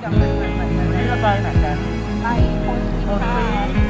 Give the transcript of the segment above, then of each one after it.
เดี๋ยวเหมือนเหมือนเหมือนเหมือนนี่จะไปไหนกัน ไปโพสต์กิน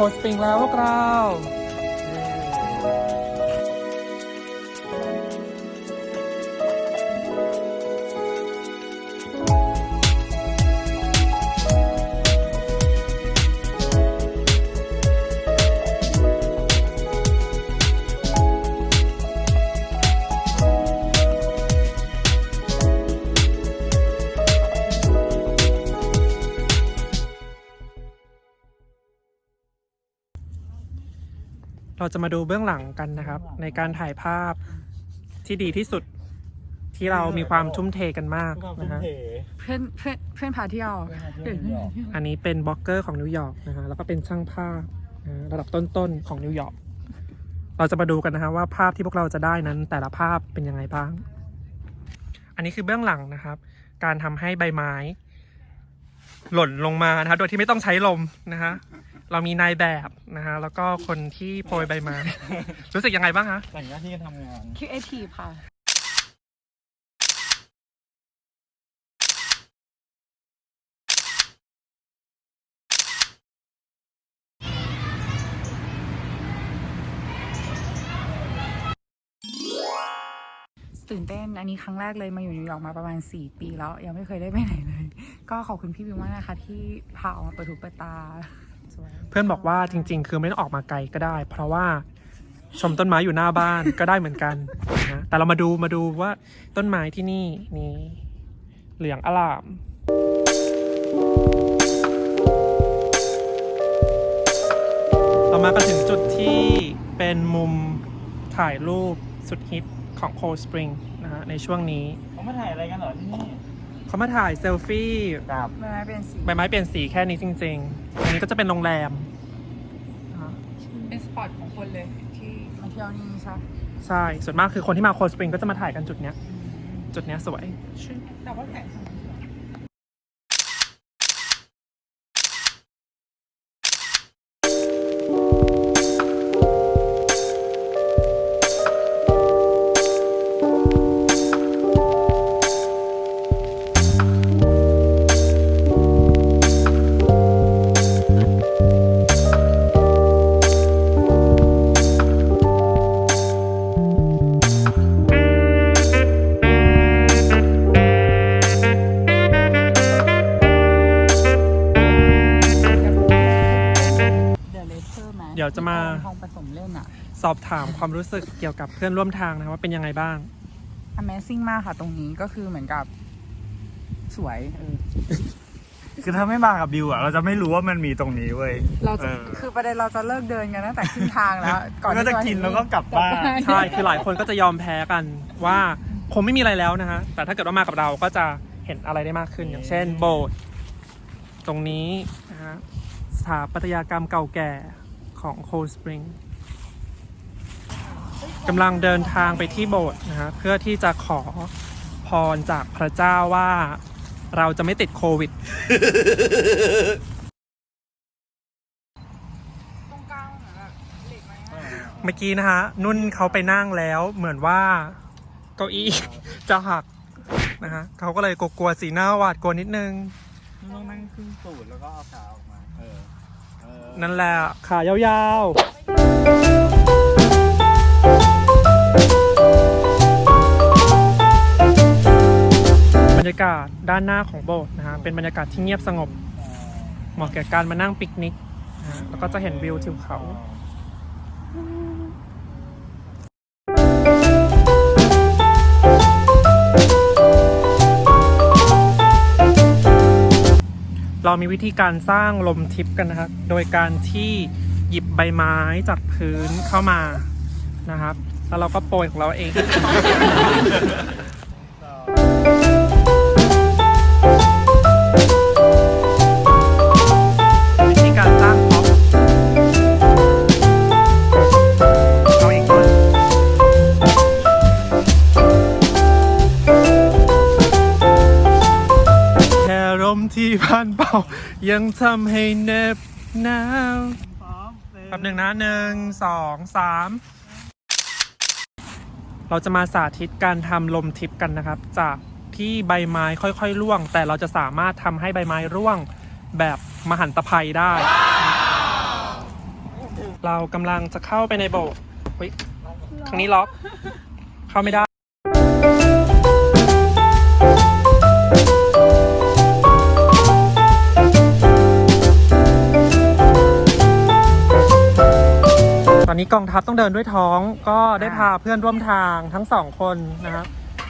โคสปริงแล้วพวกเรา เราจะมาดูเบื้องหลังกันนะครับ ในการถ่ายภาพที่ดีที่สุดที่เรามีความทุ่มเทกันมากนะฮะเพื่อนเพื่อนเพื่อนพาเที่ยวอันนี้เป็นบล็อกเกอร์ของนิวยอร์กนะฮะแล้วก็เป็นช่างภาพนะฮะระดับต้นๆของนิวยอร์กเราจะมาดูกันนะฮะว่าภาพที่พวกเราจะได้นั้นแต่ละภาพเป็นยังไงบ้าง อันนี้คือเบื้องหลังนะครับ การทำให้ใบไม้ หล่นลงมานะฮะโดยที่ไม่ต้องใช้ลมนะฮะ เรามีนายแบบนะฮะแล้วก็คนที่โปรยใบไม้ รู้สึกยังไงบ้างฮะแต่งหน้าที่กันทำงานคิวเอทีค่ะ ตื่นเต้น อันนี้ครั้งแรกเลยมาอยู่นิวยอร์กมาประมาณ 4 ปีแล้ว ยังไม่เคยได้ไปไหนเลย ก็ขอบคุณพี่บิวมากนะคะที่พาออกมาเปิดหูเปิดตาสวย เพื่อนบอกว่าจริง ๆ คือไม่ต้องออกมาไกลก็ได้ เพราะว่าชมต้นไม้อยู่หน้าบ้าน ก็ได้เหมือนกันนะแต่เรามาดูมาดูว่าต้นไม้ที่นี่นี่เหลืองอลามเรามากันถึงจุดที่เป็นมุมถ่ายรูปสุดฮิตของโคสปริงนะฮะในช่วงนี้เขามาถ่ายอะไรกันเหรอที่นี่ เขามาถ่ายเซลฟี่ครับใบไม้เป็นสีใบไม้เปลี่ยนสีแค่นี้จริงๆ อันนี้ก็จะเป็นโรงแรมนะฮะเป็นสปอตของคนเลยที่มาเที่ยวนี่ใช่ใช่ ส่วนมากคือคนที่มาโคสปริงก็จะมาถ่ายกันจุดเนี้ย จุดเนี้ยสวย แต่ว่าแสงสวย ยวจะมาทองผสมเล่นอะสอบถามความรู้สึกเกี่ยวกับเพื่อนร่วมทางนะว่าเป็นยังไงบ้าง Amazing มากค่ะตรงนี้ก็คือเหมือนกับสวยเออคือถ้าไม่มากับบิวอะเราจะไม่รู้ว่ามันมีตรงนี้เว้ยเราจะเออคือประเด็นเราจะเลิกเดินกันตั้งแต่ขึ้นทางแล้ว ก่อนก็จะที่กินแล้วก็กลับบ้านใช่คือหลายคนก็จะยอมแพ้กันว่าคงไม่มีอะไรแล้วนะฮะแต่ถ้าเกิดว่ามากับเราก็จะเห็นอะไรได้มากขึ้นอย่างเช่นโบสถ์ตรงนี้นะฮะสถาปัตยกรรมเก่าแก่ ของโคสปริงกำลังเดินทางไปที่โบสถ์นะฮะเพื่อที่จะขอพรจากพระเจ้าว่าเราจะไม่ติดโควิดตรงกลางเหมือนแบบเหล็กไหมอะเมื่อกี้นะฮะ นุ่นเขาไปนั่งแล้วเหมือนว่าเก้าอี้จะหักนะฮะเขาก็เลยกลัวๆสีหน้าหวาดกลัวนิดนึง ต้องนั่งขึ้นสูดแล้วก็เอาขาออกมาเออเออ นั่นแหละขายาวๆ บรรยากาศด้านหน้าของโบสถ์นะฮะเป็นบรรยากาศที่เงียบสงบ เหมาะแก่การมานั่งปิกนิกนะฮะแล้วก็จะเห็นวิวทิวเขา เรามีวิธีการสร้างลมทิพย์กันนะครับ โดยการที่หยิบใบไม้จากพื้นเข้ามานะครับ แล้วเราก็โปรยของเราเอง เป่ายังทำให้เหน็บหนาวพร้อมแป๊บหนึ่งนะหนึ่งสองสามเราจะมาสาธิตการทำลมทิพย์กันนะครับ จากที่ใบไม้ค่อยๆร่วง แต่เราจะสามารถทำให้ใบไม้ร่วงแบบมหันตภัยได้ เรากำลังจะเข้าไปในโบสถ์เฮ้ยครั้งนี้ล็อก เข้าไม่ได้ นนี้กองทัพต้องเดินด้วยท้องก็ได้พาเพื่อนร่วมทางทั้งสองคนนะครับ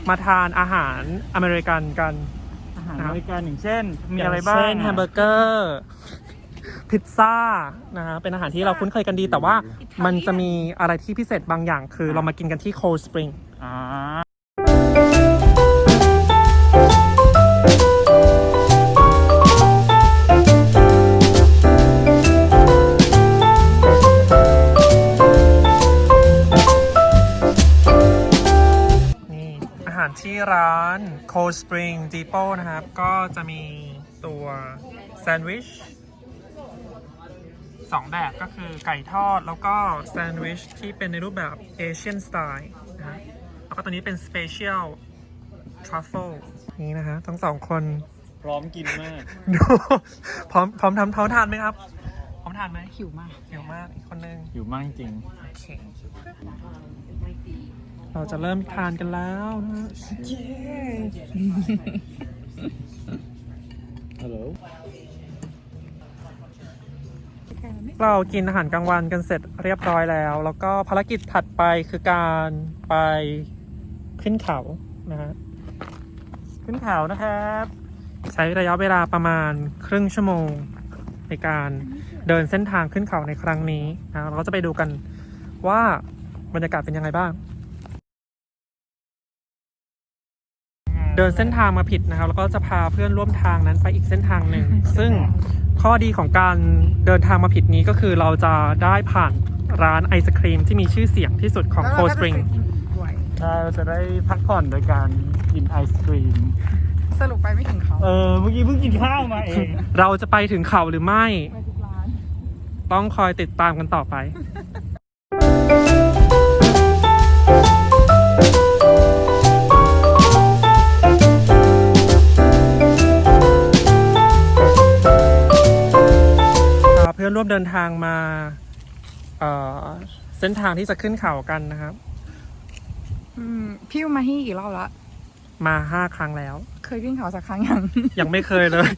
มาทานอาหารอเมริกันกันอาหารครับบริการอย่างเช่น มีอะไรบ้างย่เช่นแฮมเบอร์เกอร์พิซซ่านะฮะเป็นอาหารที่เราคุ้นเคยกันดี แต่ว่ามันจะมีอะไรที่พิเศษบางอย่างคือเรามากินกันที่โคลสปริง ที่ร้าน Cold Spring Depot นะครับ ก็จะมีตัวแซนด์วิชสองแบบก็คือไก่ทอดแล้วก็แซนด์วิชที่เป็นในรูปแบบเอเชียนสไตล์นะฮะแล้วก็ตัวนี้เป็น Special Truffle นี่นะฮะทั้งสองคนพร้อมกินมาก ดูพร้อมพร้อมทำพร้อมทานไหมครับ พร้อมทานไหมหิวมากเดี๋ยวมากอีกคนนึง อยู่มากจริง โอเค เราจะเริ่มทานกันแล้วนะฮะฮัลโหลเรากินอาหารกลางวันกันเสร็จเรียบร้อยแล้ว แล้วก็ภารกิจถัดไปคือการไปขึ้นเขานะฮะขึ้นเขานะครับ ใช้ระยะเวลาประมาณครึ่งชั่วโมงในการเดินเส้นทางขึ้นเขาในครั้งนี้นะเราก็จะไปดูกันว่าบรรยากาศเป็นยังไงบ้าง เดินเส้นทางมาผิดนะครับ แล้วก็จะพาเพื่อนร่วมทางนั้นไปอีกเส้นทางหนึ่ง ซึ่งข้อดีของการเดินทางมาผิดนี้ก็คือเราจะได้ผ่านร้านไอศครีมที่มีชื่อเสียงที่สุดของโคสปริงด้วยใช่เราจะได้พักผ่อนโดยการกินไอศครีม สรุปไปไม่ถึงเขา เออ เมื่อกี้เพิ่งกินข้าวมาเอง เราจะไปถึงเขาหรือไม่ไปทุกร้านต้องคอยติดตามกันต่อไป อนร่วมเดินทางมาเอ่อเส้นทางที่จะขึ้นเขากันนะครับอืมพี่มาที่กี่รอบละมาห้าครั้งแล้ว เคยขึ้นเขาสักครั้งยัง ยังไม่เคยเลย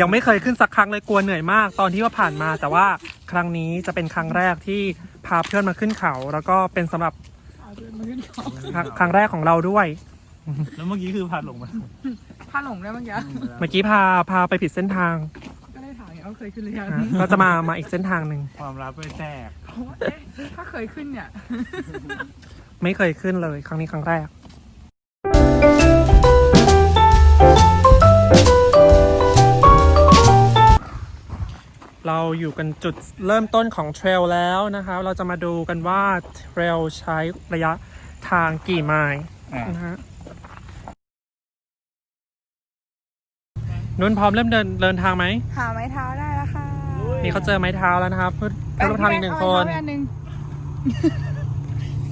ยังไม่เคยขึ้นสักครั้งเลยกลัวเหนื่อยมาก ตอนที่ว่าผ่านมา แต่ว่าครั้งนี้จะเป็นครั้งแรกที่พาเพื่อนมาขึ้นเขา แล้วก็เป็นสำหรับเอาเดินมาขึ้นเขาครั้งครั้งแรกของเราด้วย แล้วเมื่อกี้คือพาลงมาพาหลงได้เมื่อกี้เมื่อกี้พาพาไปผิดเส้นทาง ก็ได้ถามว่าเคยขึ้นหรือยังนะก็จะมามาอีกเส้นทางหนึ่งความลับไม่แทรกเพราะว่าเอ๊ะถ้าเคยขึ้นเนี่ย ไม่เคยขึ้นเลยครั้งนี้ครั้งแรก เราอยู่กันจุดเริ่มต้นของเทรลแล้วนะครับเราจะมาดูกันว่าเทรลใช้ระยะทางกี่ไมล์อ่านะฮะ นุ่นพร้อมเริ่มเดินเดินทางไหมหาไม้เท้าได้แล้วค่ะนี่เขาเจอไม้เท้าแล้วนะครับเพื่อนเพื่อนร่วมทางอีกหนึ่งคนเอาไม้เท้าไปอันหนึ่ง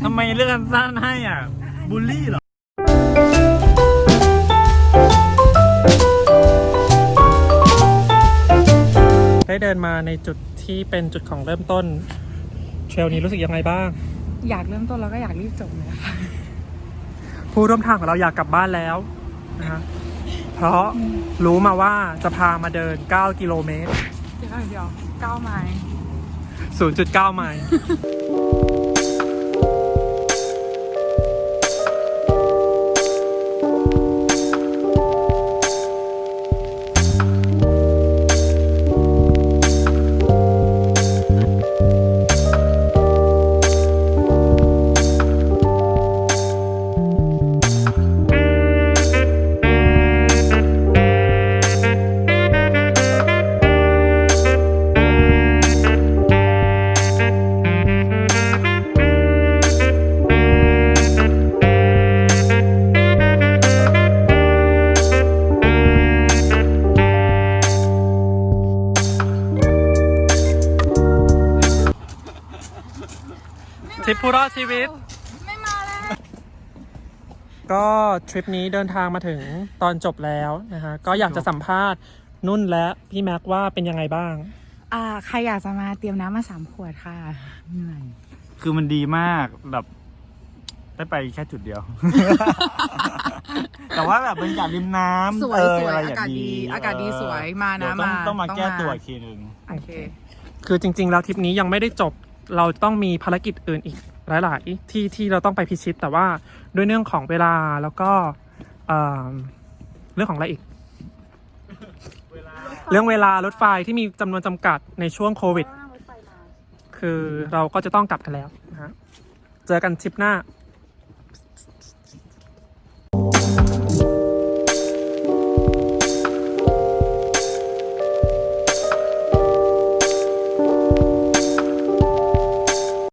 ทำไมเลือกกันสั้นให้อะ บูลลี่เหรอ ได้เดินมาในจุดที่เป็นจุดของเริ่มต้นเทรลนี้รู้สึกยังไงบ้าง อยากเริ่มต้นแล้วก็อยากรีบจบเลยค่ะ ผู้ร่วมทางของเราอยากกลับบ้านแล้วนะฮะ เพราะรู้มาว่าจะพามาเดิน 9 กิโลเมตร เดี๋ยวเดี๋ยวเก้าไม้0.9ไมล์ ริปผู้รอดชีวิต ไม่มาแล้ว ก็ทริปนี้เดินทางมาถึงตอนจบแล้วนะฮะก็อยากจะสัมภาษณ์นุ่นและพี่แม็กว่าเป็นยังไงบ้าง อ่า ใครอยากจะมาเตรียมน้ำมาสามขวดค่ะเหนื่อยคือมันดีมากแบบได้ไปแค่จุดเดียว แต่ว่าแบบบรรยากาศริมน้ำสวยเออสวยอะไรอาอย่างกาศดีดีอากาศดีเสวยมานะเดี๋ยวต้องมาต้องมาต้องแก้มาตัวอีกทีหนึ่ง โอเค คือจริง ๆ แล้วทริปนี้ยังไม่ได้จบ เราต้องมีภารกิจอื่นอีกหลาย ๆ ที่ที่เราต้องไปพิชิตแต่ว่าด้วยเรื่องของเวลาแล้วก็เอ่อเรื่องของอะไรอีก เรื่องเวลารถไฟที่มีจำนวนจำกัดในช่วงโควิด คือเราก็จะต้องกลับกันแล้วนะฮะเจอกันทริปหน้า